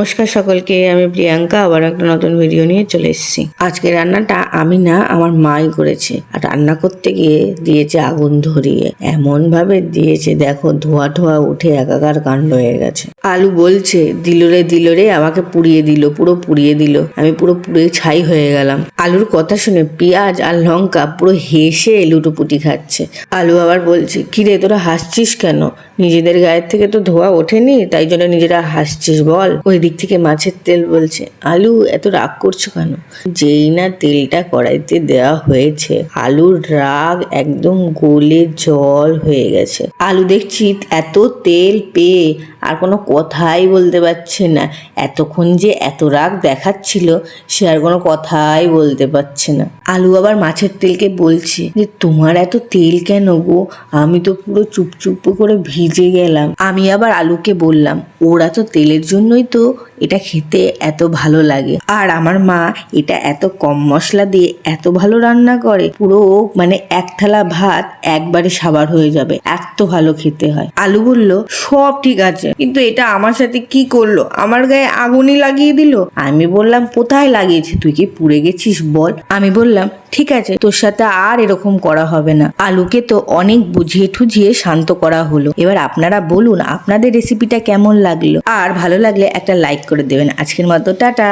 নমস্কার সকলকে, আমি প্রিয়াঙ্কা, আবার একটা নতুন ভিডিও নিয়ে চলে এসেছি। আজকে রান্নাটা আমি না আমার মাই করেছে, আর রান্না করতে গিয়ে দিয়েছে আগুন ধরিয়ে। এমন ভাবে দিয়েছে, দেখো, ধোয়া ধোয়া উঠে একাকার কাণ্ড হয়ে গেছে। আলু বলছে দিলরে দিলরে আমাকে পুড়িয়ে দিল, পুরো পুড়িয়ে দিল। আমি পুরো পুড়ে ছাই হয়ে গেলাম। আলুর কথা শুনে পেঁয়াজ আর লঙ্কা পুরো হেসে লুটোপুটি খাচ্ছে। আলু আবার বলছে কিরে তোরা হাসছিস কেন? নিজেদের গায়ের থেকে তো ধোয়া ওঠেনি, তাই জন্য নিজেরা হাসছিস, বল। ওই দিক থেকে মাছের তেল বলছে, আলু, এত রাগ করছ কেন? যেই না তেলটা কড়াইতে দেওয়া হয়েছে, আলুর রাগ একদম গোলে জল হয়ে গেছে। আলু দেখছি এত তেল পেয়ে আর কোনো কথাই বলতে পারছে না। এতক্ষণ যে এত রাগ দেখাচ্ছিল, সে আর কোনো কথাই বলতে পারছে না। আলু আবার মাছের তেলকে বলছে যে, তোমার এত তেল কেন গো? আমি তো পুরো চুপচুপ করে ভিজে গেলাম। আমি আবার আলুকে বললাম, ওরা তো তেলের জন্যই তো এটা খেতে এত ভালো লাগে। আর আমার মা এটা এত কম মশলা দিয়ে এত ভালো রান্না করে, পুরো মানে এক থালা ভাত একবারে সাবার হয়ে যাবে, এত ভালো খেতে হয়। আলু বলল, সব ঠিক আছে। কিন্তু এটা আমার সাথে কি করল? আমার গায়ে আগুনই লাগিয়ে দিল। আমি বললাম, কোথায় লাগিয়েছে? তুই কি পুড়ে গেছিস বল? আমি বললাম, ঠিক আছে, তোর সাথে আর এরকম করা হবে না। আলুকে তো অনেক বুঝিয়ে ঠুঝিয়ে শান্ত করা হলো। এবার আপনারা বলুন, আপনাদের রেসিপিটা কেমন লাগল? আর ভালো লাগলে একটা লাইক করে দেবেন। আজকের মতো টাটা।